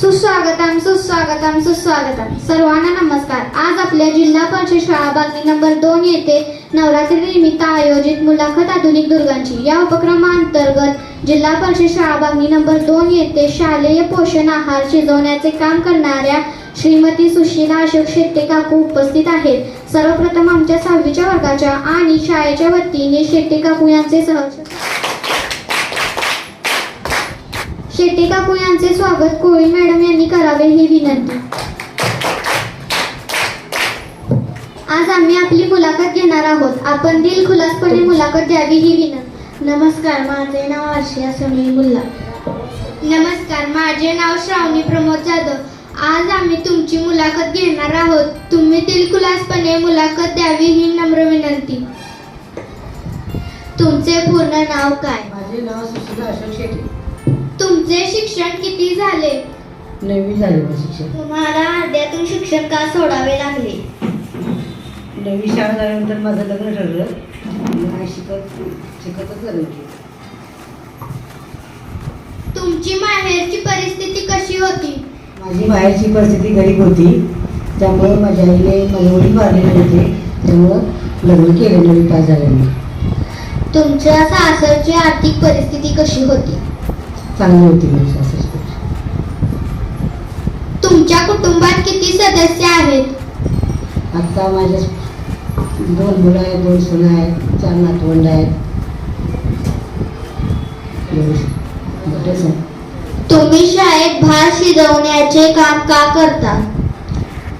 सुस्वागतम सुस्वागतम सुस्वागतम. सर्वांना नमस्कार. आज आपल्या जिल्हा परिषद शाळा बातमी नंबर दोन येथे नवरात्री निमित्त आयोजित मुलाखत आधुनिक दुर्गांची. या उपक्रमाअंतर्गत जिल्हा परिषद शाळा बातमी नंबर दोन येथे शालेय पोषण आहार शिजवण्याचे काम करणाऱ्या श्रीमती सुशीला अशोक शेट्टे काकू उपस्थित आहेत. सर्वप्रथम आमच्या सहावीच्या वर्गाच्या आणि शाळेच्या वतीने शेट्टे काकू यांचे सहर्ष शेट्टे काकू यांचे स्वागत कोळी मॅडम यांनी करावे ही विनंती. आज आम्ही आपली मुलाखत घेणार आहोत. आपण दिलखुलासपणे मुलाखत द्यावी ही विनंती. नमस्कार माझे नाव आशिया समीर मुल्ला नमस्कार माझे नाव श्रावणी प्रमोद जाधव. आज आम्ही तुमची मुलाखत घेणार आहोत. तुम्ही दिलखुलासपणे मुलाखत द्यावी ही नम्र विनंती. तुमचे पूर्ण नाव काय? माझे नाव तुमचे शिक्षण किती झाले? नववी झाले माझे शिक्षण. तुम्हाला अर्ध्यातून शिक्षण का सोडावे लागले? नववी शाळा झाल्यानंतर माझं लग्न ठरलं. मी शिकत शिकतच केलं तुमची माहेरची परिस्थिती कशी होती? माझी बाहेरची परिस्थिती गरीब होती. त्यामुळे माझ्या आईने माझे वडील वारलेले होते त्यामुळं लग्न केलं नववी पास झाल्याने तुमच्या सासरची आर्थिक परिस्थिती कशी होती? चांगली होती माझी सासरची तुमच्या कुटुंबात किती सदस्य आहेत? आत्ता माझ्या दोन मुलं आहेत दोन सुना आहेत चार नातवंड आहेत. तुम्ही शाळेत भात शिजवण्याचे काम का करता?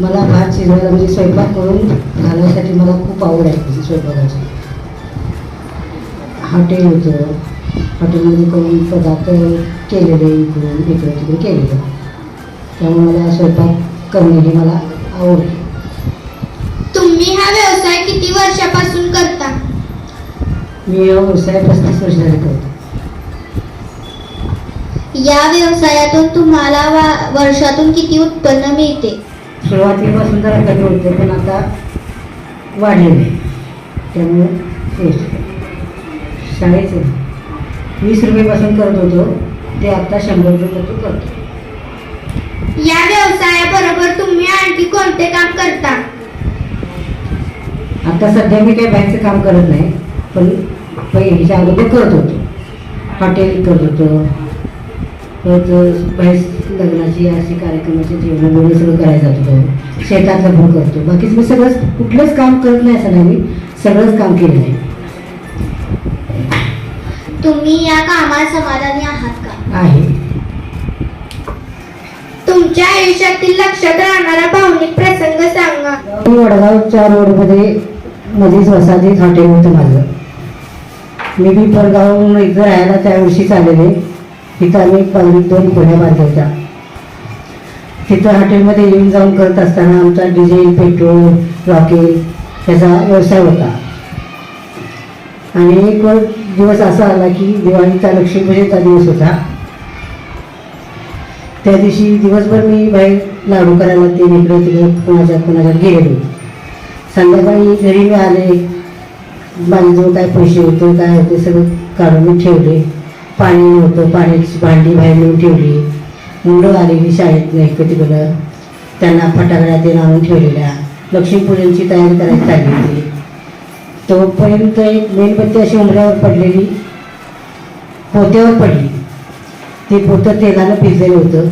मला भात शिजवायला म्हणजे स्वयंपाक करून घालण्यासाठी मला खूप आवड आहे स्वयंपाकाची. हॉटेल होतं हॉटेलमध्ये करून पदार्थ केलेले इकडून इकडे तिकडे केलेले. त्यामुळे मला स्वयंपाक करणे हे मला आवडते तुम्ही हा व्यवसाय किती वर्षापासून करता? मी हा व्यवसाय पस्तीस वर्ष झाले करतो. या व्यवसायातून तुम्हाला वर्षातून किती उत्पन्न मिळते? सुरुवातीपासून जरा कमी होते पण आता वाढलेले त्यामुळे. शाळेचे. वीस रुपयेपासून करत होतो. ते आता शंभर रुपये करतो. या व्यवसायाबरोबर तुम्ही आणखी कोणते काम करता? आता सध्या मी काही बँकचं काम करत नाही पण पहिलीच्या अगोदर करत होतो. हॉटेल करत होतो. परत बाहेर लग्नाची अशी कार्यक्रमाची जेवण वगैरे सगळं करायला जात होतो. शेतातलं पण करतो. बाकीचं मी सगळंच कुठलंच काम करत नाही असं नाही. मी सगळंच काम केलं आहे. तुम्ही या कामात समाधानी आहात का? आहे. तुमच्या आयुष्यातील लक्षात राहणारा भावनिक प्रसंग सांगा. मी वडगावच्या रोडमध्ये मध्येच वसाहतीत हॉटेल होतं माझं. मी बी परगावहून इथं राहायला त्या वर्षीच आलेले तिथं आम्ही पंधरा दोन खोल्या बांधल्या. होत्या तिथं हॉटेलमध्ये येऊन जाऊन करत असताना आमचा डिझेल पेट्रोल रॉकेल ह्याचा व्यवसाय होता. आणि एक दिवस असा आला की दिवाळीचा लक्ष्मीपूजेचा दिवस होता. त्या दिवशी दिवसभर मी बाहेर लाडू करायला ते इकडे तिकडे कोणाच्या कोणाच्या गेलेलो. संध्याकाळी घरी मी आले. माझ्याजवळ काय पैसे होते काय होते सगळं काढून मी ठेवले. पाणी नव्हतं पाण्याची भांडी बाहेर नेऊन ठेवली. मुलं आलेली शाळेत नाही इकडं तिकडं. त्यांना फटाकड्या ते आणून ठेवलेल्या. लक्ष्मीपूजनची तयारी करायची चालली होती तोपर्यंत एक मेणबत्ती अशी उमऱ्यावर पडलेली पोत्यावर पडली. ते पोतं तेलानं भिजलेलं होतं.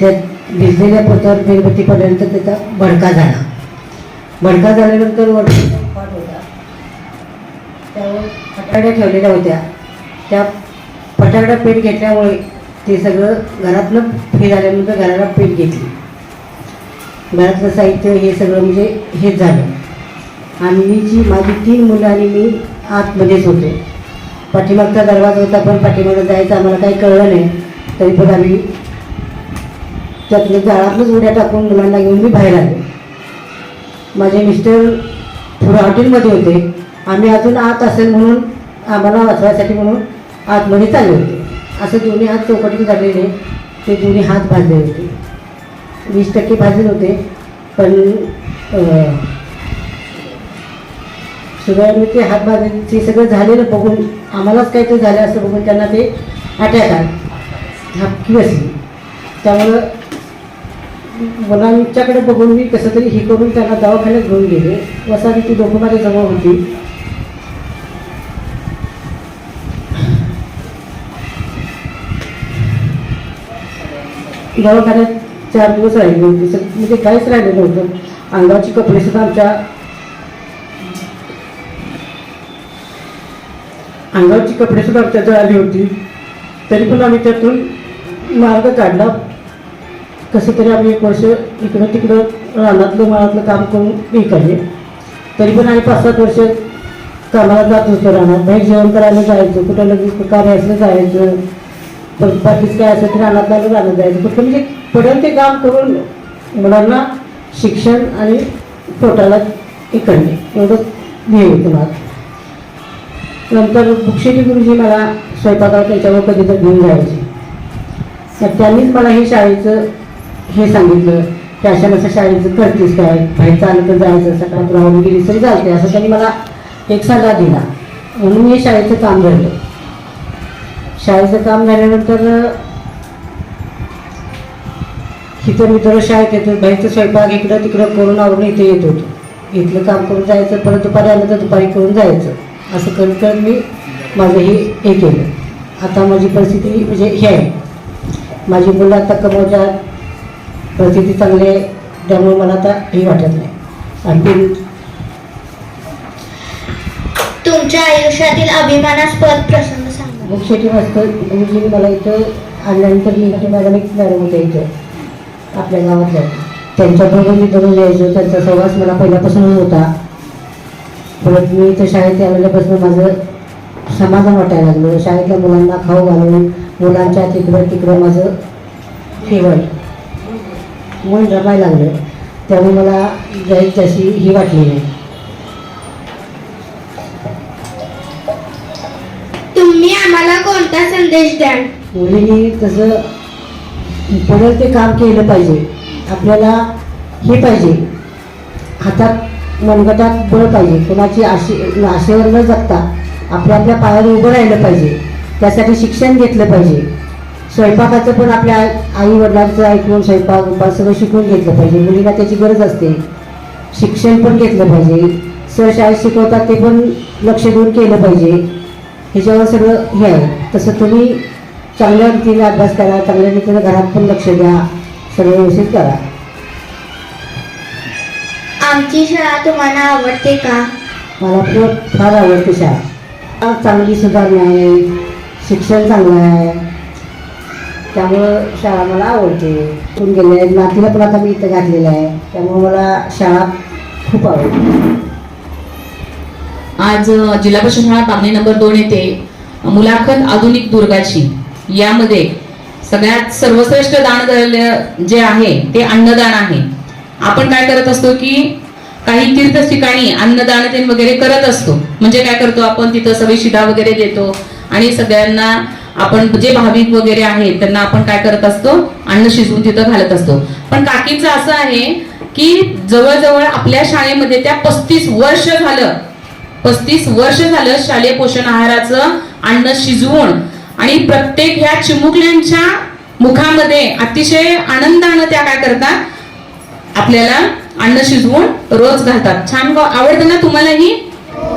त्या भिजलेल्या पोत्यावर मेणबत्ती पडल्यानंतर त्याचा भडका झाला. भडका झाल्यानंतर वरती पाठ होता. त्यावर फटाकड्या ठेवलेल्या होत्या. त्या फटाकड्या पेट घेतल्यामुळे ते सगळं घरातलं हे झाल्यानंतर घराला पेट घेतली. घरातलं साहित्य हे सगळं म्हणजे हेच झालं. आणि मी जी माझी तीन मुलं आणि मी आतमध्येच म्हणजे होतो पाठीमागचा दरवाजा होता पण पाठीमागं जायचं आम्हाला काही कळलं नाही. तरी पण आम्ही त्यातल्या जाळातलंच उड्या टाकून मुलांना घेऊन मी बाहेर आलो. माझे मिस्टर पुढे हॉटेलमध्ये होते. आम्ही अजून आत असेल म्हणून आम्हाला वाचवायसाठी म्हणून आतमध्ये चालले होते. असं दोन्ही हात चौकटीत झालेले. ते दोन्ही हात भाजले होते. वीस टक्के भाजले होते. पण अं, मी ते हात भाजले ते सगळं झालेलं बघून आम्हालाच काहीतरी झालं असं बघून त्यांना ते अटॅक आला. हापकी बसली. त्यामुळं मुलांच्याकडे बघून मी कसं तरी हे करून त्यांना दवाखान्यात घेऊन गेले. वसारी ती दोघं माझ्या जवळ होती. दवाखान्यात चार दिवस राहिले होते. म्हणजे काहीच राहिलं नव्हतं. अंगाची कपडेसुद्धा आमच्या अंगावरची कपडे सुद्धा आमच्या जळाली होती. तरी पण आम्ही त्यातून मार्ग काढला. कसं तरी आम्ही एक वर्ष इकडं तिकडं रानातलं मळातलं काम करून हे काढले तरी पण आम्ही पाच सात वर्ष कामाला जात होतो रानात. बाहेर जेवण करायला जायचं कुठं लगेच कार्य असलं जायचं. पण बाकीच काय असेल तर रानात आलं रानात जायचं. फक्त म्हणजे पडेल ते काम करून मुलांना शिक्षण आणि पोटाला इकडले एवढंच हे होतं माझं. नंतर बुक्षेटी गुरुजी मला स्वयंपाकाला त्यांच्यावर कधीतरी घेऊन जायचे. तर त्यांनीच मला हे शाळेचं हे सांगितलं की अशा नशा शाळेचं करतेस काय? बाहेर चालत तर जायचं सकाळात राहून गेली तरी चालते असं त्यांनी मला एक सल्ला दिला. म्हणून मी हे शाळेचं काम झालं शाळेचं काम झाल्यानंतर इथं मित्र शाळेत येतो बाहेरचं स्वयंपाक इकडं तिकडं करून आवरून इथे येत होतो. इथलं काम करून जायचं परत दुपारी आलं तर दुपारी करून जायचं. असं करत करत मी माझं हे हे केलं. आता माझी परिस्थिती म्हणजे हे आहे. माझी मुलं आता कमवच्या परिस्थिती चांगली आहे. त्यामुळे मला आता हे वाटत नाही. आणखी तुमच्या आयुष्यातील अभिमानास्पद प्रसंग सांगा. मस्त. गुरुजीने मला इथं आणल्यानंतर मी इथे मॅडम एक मॅडम होत्या इथं. आपल्या गावातल्या. त्यांच्याबरोबर मी दररोज यायचो. त्यांचा सहवास मला पहिल्यापासूनच होता. परत मी इथं शाळेत आलेल्यापासून माझं समाधान वाटायला लागलं. शाळेतल्या मुलांना खाऊ घालून मुलांच्या तिकडं तिकडं माझं फेवड मन रमायला लागलं. त्यामुळे मला जायची अशी ही वाटली नाही. तुम्ही आम्हाला कोणता संदेश द्याल? मुलींनी तसं पडेल ते काम केलं पाहिजे. आपल्याला हे पाहिजे. हातात मनगटात बळ पाहिजे. कोणाची आशे आशेवर न जगता आपल्या आपल्या पायावर उभं राहिलं पाहिजे. त्यासाठी शिक्षण घेतलं पाहिजे. स्वयंपाकाचं पण आपल्या आई वडिलांचं ऐकून स्वयंपाक उपास सगळं शिकून घेतलं पाहिजे. मुलींना त्याची गरज असते. शिक्षण पण घेतलं पाहिजे. सर शाळेत शिकवतात ते पण लक्ष देऊन केलं पाहिजे. ह्याच्यावर सगळं हे आहे. तसं तुम्ही चांगल्या रीतीने अभ्यास करा चांगल्या रीतीने घरात पण लक्ष द्या. सगळं व्यवस्थित करा. आमची शाळा तुम्हाला आवडते का? मला पण फार आवडते शाळा. चांगली सुधारणा आहे. शिक्षण चांगलं आहे. त्यामुळं शाळा मला आवडते. इथून गेले नातीला पण आता मी इथं घातलेलं आहे. त्यामुळं मला शाळा खूप आवडते. आज जिल्हा परिषद शाळा नंबर दोन येथे मुलाखत आधुनिक दुर्गाची. यामध्ये सगळ्यात सर्वश्रेष्ठ दान जे आहे ते अन्नदान आहे. आपण काय करत असतो की काही तीर्थ ठिकाणी अन्नदान ते वगैरे करत असतो. म्हणजे काय करतो आपण? तिथं सगळी शिधा वगैरे देतो आणि सगळ्यांना आपण जे भाविक वगैरे आहेत त्यांना आपण काय करत असतो? अन्न शिजवून तिथं घालत असतो. पण काकींचं असं आहे की जवळजवळ आपल्या शाळेमध्ये त्या पस्तीस वर्ष झालं पस्तीस वर्ष झालं शालेय पोषण आहाराचं अन्न शिजवून आणि प्रत्येक ह्या चिमुकल्यांच्या मुखामध्ये अतिशय आनंदानं त्या काय करतात? आपल्याला अन्न शिजवून रोज घालतात. छान आवडतं ना तुम्हालाही?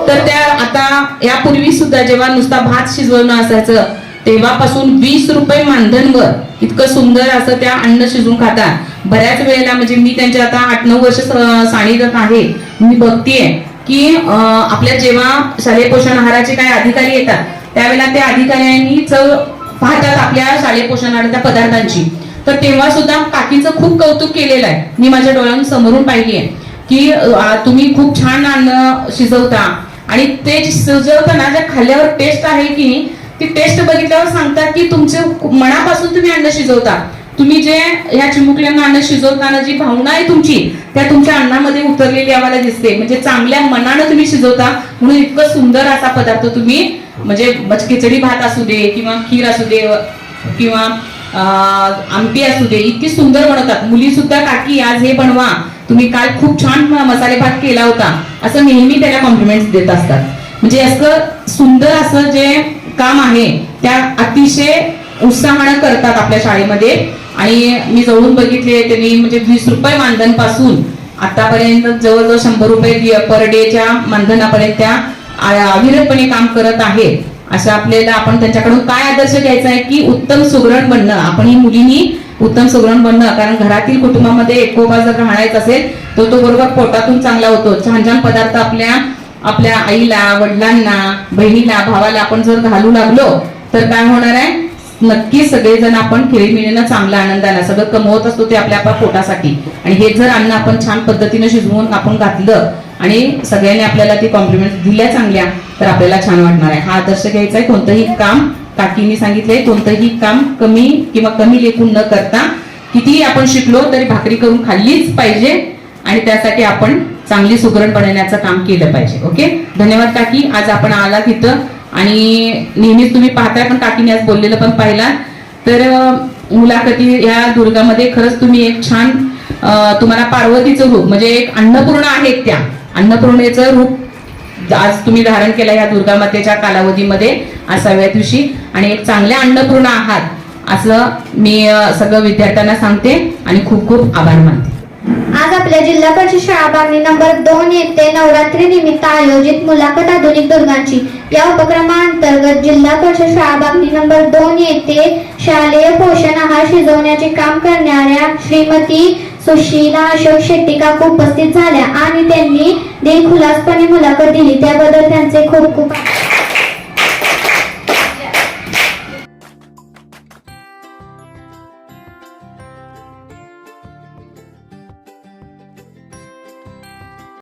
तर त्या आता यापूर्वी सुद्धा जेव्हा नुसता भात शिजवणं असायचं तेव्हापासून वीस रुपये मानधनवर इतकं सुंदर असं त्या अन्न शिजवून खातात. बऱ्याच वेळेला म्हणजे मी त्यांच्या आता आठ नऊ वर्ष स- आहे. मी बघतीये की आपल्या जेव्हा शालेय पोषण आहाराचे काही अधिकारी येतात त्यावेळेला त्या अधिकाऱ्यांनी चव पाहतात आपल्या शालेय पोषण आहाराच्या पदार्थांची. तर तेव्हा सुद्धा काकीचं खूप कौतुक केलेलं आहे. मी माझ्या डोळ्यांनी समोरून पाहिली की तुम्ही खूप छान अन्न शिजवता. आणि ते शिजवताना ज्या खाल्ल्यावर टेस्ट आहे की नाही, ती टेस्ट बघितल्यावर सांगतात की तुमचे मनापासून तुम्ही अन्न शिजवता. तुम्ही जे या चिमुकल्यांना अन्न शिजवताना जी भावना आहे तुमची त्या तुमच्या अन्नामध्ये उतरलेली आम्हाला दिसते. म्हणजे चांगल्या मनानं तुम्ही शिजवता म्हणून इतकं सुंदर असा पदार्थ तुम्ही म्हणजे खिचडी भात असू दे किंवा खीर असू दे किंवा आमटी असू दे इतकी सुंदर बनवतात. मुली सुद्धा काकी आज हे बनवा. तुम्ही काल खूप छान मसाले भात केला होता. असं नेहमी त्याला कॉम्प्लिमेंट देत असतात. म्हणजे असं सुंदर असं जे काम आहे त्या अतिशय उत्साहानं करतात आपल्या शाळेमध्ये. आणि मी जवळून बघितले त्यांनी म्हणजे वीस रुपये मानधनपासून आतापर्यंत जवळजवळ शंभर रुपये पर डेच्या मानधनापर्यंत त्या अविरतपणे काम करत आहेत असं आपल्याला आपण त्यांच्याकडून काय आदर्श घ्यायचा आहे की उत्तम सुगरण बनणं. आपण ही मुलींनी उत्तम सुगरण बनणं. कारण घरातील कुटुंबामध्ये एकोबा जर राहण्याचा असेल तर तो बरोबर पोटातून चांगला होतो. छान छान पदार्थ आपल्या आपल्या आईला वडिलांना बहिणीला भावाला आपण जर घालू लागलो तर काय होणार आहे? नक्की सगळेजण आपण खेळीमेळीनं चांगला आनंदाला सगळं कमवत असतो ते आपल्या आपल्या पोटासाठी. आणि हे जर अन्न आपण छान पद्धतीनं शिजवून आपण घातलं आणि सगळ्यांनी आपल्याला ती कॉम्प्लिमेंट दिल्या चांगल्या तर आपल्याला छान वाटणार आहे. हा आदर्श घ्यायचा आहे कोणतंही काम काकींनी सांगितलंय कोणतंही काम कमी किंवा कमी लेखून न करता कितीही आपण शिकलो तरी भाकरी करून खाल्लीच पाहिजे आणि त्यासाठी आपण चांगली सुगरण बनवण्याचं काम केलं पाहिजे ओके? धन्यवाद काकी आज आपण आलात तिथं आणि नेहमीच तुम्ही पाहताय पण काकीने आज बोललेलं पण पाहिला तर मुलाखती या दुर्गामध्ये खरंच तुम्ही एक छान तुम्हाला पार्वतीचं रूप म्हणजे एक अन्नपूर्ण आहेत त्या. अन्नपूर्णेचं रूप आज तुम्ही धारण केलं या दुर्गामातेच्या कालावधीमध्ये असाव्या दिवशी. आणि एक चांगल्या अन्नपूर्ण आहात असं मी सगळं विद्यार्थ्यांना सांगते आणि खूप खूप आभार मानते. आज आपल्या जिल्हा परिषद शाळा बागणी नंबर दोन येथे नवरात्री निमित्त आयोजित मुलाखत आधुनिक दुर्गांची. या उपक्रमाअंतर्गत जिल्हा परिषद शाळा बागणी नंबर दोन येथे शालेय पोषण आहार शिजवण्याचे काम करणाऱ्या श्रीमती सुशीला अशोक शेट्टी काकू उपस्थित झाल्या आणि त्यांनी दिलखुलासपणे मुलाखत दिली. त्याबद्दल त्यांचे खूप खूप आभार.